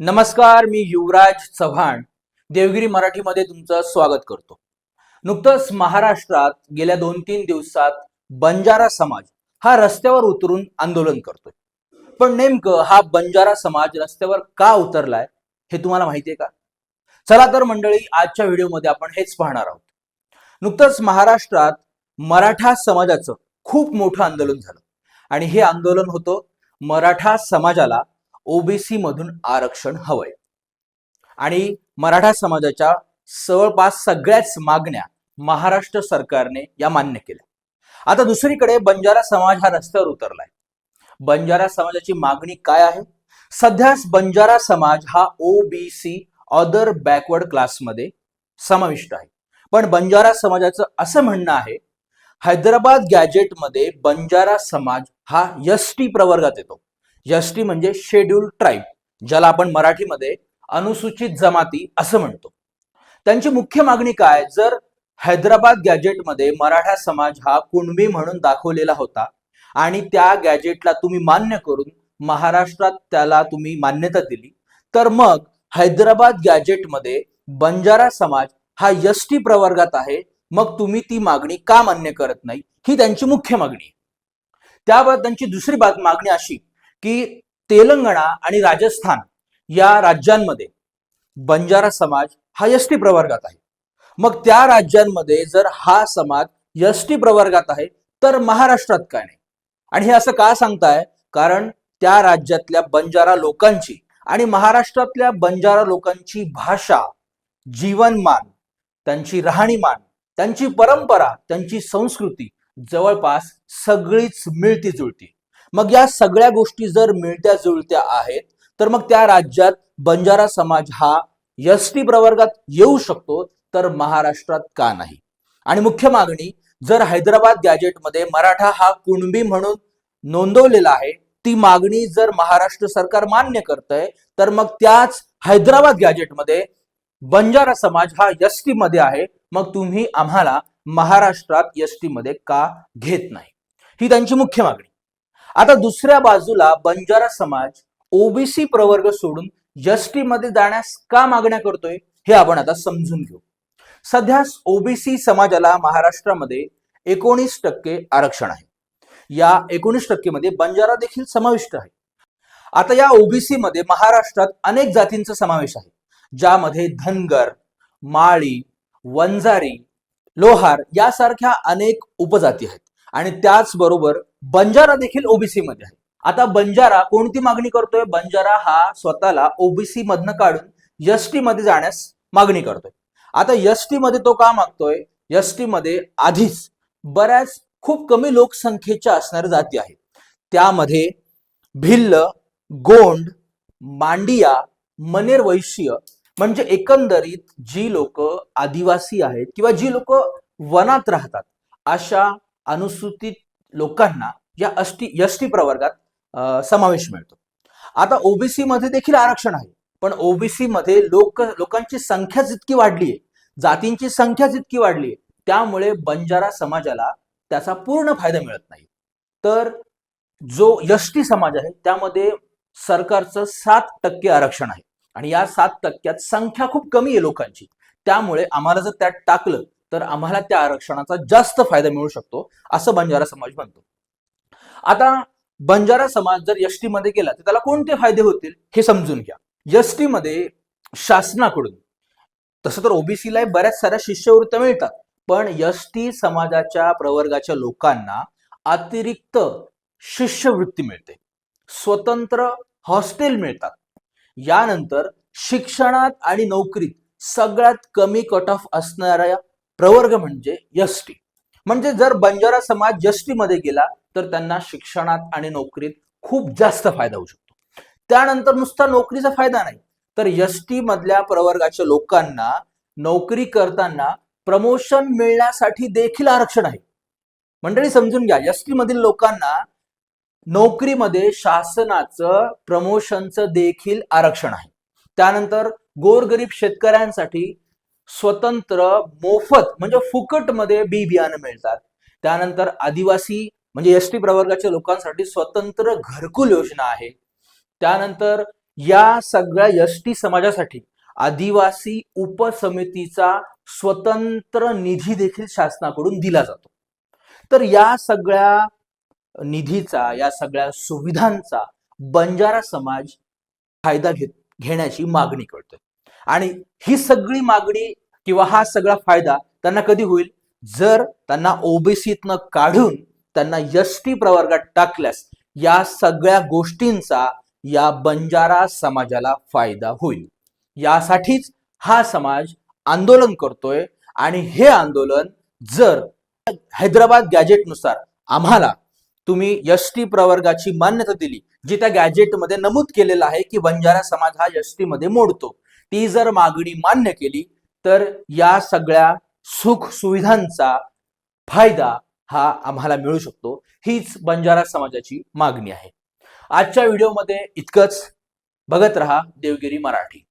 नमस्कार मी युवराज चव्हाण. देवगिरी मराठीमध्ये तुमचं स्वागत करतो. नुकतंच महाराष्ट्रात गेल्या दोन तीन दिवसात बंजारा समाज हा रस्त्यावर उतरून आंदोलन करतोय. पण नेमकं हा बंजारा समाज रस्त्यावर का उतरलाय हे तुम्हाला माहितीये का? चला तर मंडळी आजच्या व्हिडिओमध्ये आपण हेच पाहणार आहोत. नुकतंच महाराष्ट्रात मराठा समाजाचं खूप मोठं आंदोलन झालं. आणि हे आंदोलन होतं मराठा समाजाला ओबीसी मधून आरक्षण हवंय. आणि मराठा समाजाच्या जवळपास सगळ्याच मागण्या महाराष्ट्र सरकारने या मान्य केल्या. आता दुसरीकडे बंजारा समाज हा रस्त्यावर उतरलाय. बंजारा समाजाची मागणी काय आहे? सध्याच बंजारा समाज हा ओबीसी अदर बॅकवर्ड क्लासमध्ये समाविष्ट आहे. पण बंजारा समाजाचं असं म्हणणं आहे हैदराबाद गॅजेटमध्ये बंजारा समाज हा एस टी प्रवर्गात येतो. एस टी म्हणजे शेड्यूल ट्राईब ज्याला आपण मराठीमध्ये अनुसूचित जमाती असं म्हणतो. त्यांची मुख्य मागणी काय? जर हैदराबाद गॅजेटमध्ये मराठा समाज हा कुणबी म्हणून दाखवलेला होता आणि त्या गॅजेटला तुम्ही मान्य करून महाराष्ट्रात त्याला तुम्ही मान्यता दिली तर मग हैदराबाद गॅजेटमध्ये बंजारा समाज हा एस टी प्रवर्गात आहे मग तुम्ही ती मागणी का मान्य करत नाही? ही त्यांची मुख्य मागणी आहे. त्याबाबत त्यांची दुसरी बात मागणी अशी की तेलंगणा आणि राजस्थान या राज्यांमध्ये बंजारा समाज हा एस टी प्रवर्गात आहे. मग त्या राज्यांमध्ये जर हा समाज एस टी प्रवर्गात आहे तर महाराष्ट्रात काय नाही? आणि हे असं का सांगताय? कारण त्या राज्यातल्या बंजारा लोकांची आणि महाराष्ट्रातल्या बंजारा लोकांची भाषा जीवनमान त्यांची राहणीमान त्यांची परंपरा त्यांची संस्कृती जवळपास सगळीच मिळती जुळती. मग या सगळ्या गोष्टी जर मिळत्या जुळत्या आहेत तर मग त्या राज्यात बंजारा समाज हा एस टी प्रवर्गात येऊ शकतो तर महाराष्ट्रात का नाही? आणि मुख्य मागणी जर हैदराबाद गॅजेटमध्ये मराठा हा कुणबी म्हणून नोंदवलेला आहे ती मागणी जर महाराष्ट्र सरकार मान्य करतंय तर मग त्याच हैदराबाद गॅजेटमध्ये बंजारा समाज हा एसमध्ये आहे मग तुम्ही आम्हाला महाराष्ट्रात एसमध्ये का घेत नाही? ही त्यांची मुख्य मागणी. आता दुसऱ्या बाजूला बंजारा समाज ओबीसी प्रवर्ग सोडून जस्टीमध्ये मध्ये जाण्यास का मागण्या करतोय हे आपण आता समजून घेऊ. सध्या ओबीसी समाजाला महाराष्ट्रामध्ये एकोणीस टक्के आरक्षण आहे. या एकोणीस टक्के मध्ये बंजारा देखील समाविष्ट आहे. आता या ओबीसी मध्ये महाराष्ट्रात अनेक जातींचा समावेश आहे. ज्यामध्ये धनगर माळी वंजारी लोहार यासारख्या अनेक उपजाती आहेत. आणि त्याचबरोबर बंजारा देखील ओबीसी मध्ये आहे. आता बंजारा कोणती मागणी करतोय? बंजारा हा स्वतःला ओबीसी मधनं काढून एस टी मध्ये जाण्यास मागणी करतोय. आता एस टी मध्ये तो का मागतोय? एस टी मध्ये आधीच बऱ्याच खूप कमी लोकसंख्येच्या असणाऱ्या जाती आहेत. त्यामध्ये भिल्ल गोंड मांडिया मनेर वैश्य म्हणजे एकंदरीत जी लोक आदिवासी आहेत किंवा जी लोक वनात राहतात अशा अनुसूचित लोकांना या अष्टी एस टी प्रवर्गात समावेश मिळतो. आता ओबीसी मध्ये देखील आरक्षण आहे पण ओबीसी मध्ये लोक लोकांची संख्या जितकी वाढली आहे जातींची संख्या जितकी वाढली आहे त्यामुळे बंजारा समाजाला त्याचा पूर्ण फायदा मिळत नाही. तर जो एस टी समाज आहे त्यामध्ये सरकारचं सात टक्के आरक्षण आहे. आणि या सात टक्क्यात संख्या खूप कमी आहे लोकांची. त्यामुळे आम्हाला जर त्यात टाकलं तर आम्हाला त्या आरक्षणाचा जास्त फायदा मिळू शकतो असं बंजारा समाज म्हणतो. आता बंजारा समाज जर एस टी मध्ये गेला तर त्याला कोणते फायदे होतील हे समजून घ्या. एसमध्ये शासनाकडून तसं तर ओबीसीला बऱ्याच साऱ्या शिष्यवृत्त्या मिळतात पण एस टी समाजाच्या प्रवर्गाच्या लोकांना अतिरिक्त शिष्यवृत्ती मिळते. स्वतंत्र हॉस्टेल मिळतात. यानंतर शिक्षणात आणि नोकरीत सगळ्यात कमी कट ऑफ असणाऱ्या प्रवर्ग म्हणजे एस टी म्हणजे जर बंजारा समाज एसमध्ये गेला तर त्यांना शिक्षणात आणि नोकरीत खूप जास्त फायदा होऊ शकतो. त्यानंतर नुसता नोकरीचा फायदा नाही तर एस टी मधल्या प्रवर्गाच्या लोकांना नोकरी करताना प्रमोशन मिळण्यासाठी देखील आरक्षण आहे. मंडळी समजून घ्या एस टी मधील लोकांना नोकरीमध्ये शासनाचं प्रमोशनचं देखील आरक्षण आहे. त्यानंतर गोरगरीब शेतकऱ्यांसाठी स्वतंत्र मोफत म्हणजे फुकटमध्ये बी बियाणं मिळतात. त्यानंतर आदिवासी म्हणजे एस टी प्रवर्गाच्या लोकांसाठी स्वतंत्र घरकुल योजना आहे. त्यानंतर या सगळ्या एस टी समाजासाठी आदिवासी उपसमितीचा स्वतंत्र निधी देखील शासनाकडून दिला जातो. तर या सगळ्या निधीचा या सगळ्या सुविधांचा बंजारा समाज फायदा घेत घेण्याची मागणी करतोय. आणि ही सगळी मागणी किंवा हा सगळा फायदा त्यांना कधी होईल? जर त्यांना ओबीसीतनं काढून त्यांना एस टी प्रवर्गात टाकल्यास या सगळ्या गोष्टींचा या बंजारा समाजाला फायदा होईल. यासाठीच हा समाज आंदोलन करतोय आणि हे आंदोलन जर हैदराबाद गॅजेटनुसार आम्हाला तुम्ही एस टी प्रवर्गाची मान्यता दिली जी त्या गॅजेटमध्ये नमूद केलेलं आहे की बंजारा समाज हा एस टीमध्ये मोडतो. ती जर मागणी मान्य केली तर या सगळ्या सुख सुविधांचा फायदा हा आम्हाला मिळू शकतो. हीच बंजारा समाजाची मागणी आहे. आजच्या व्हिडिओमध्ये इतकंच. बघत रहा देवगिरी मराठी.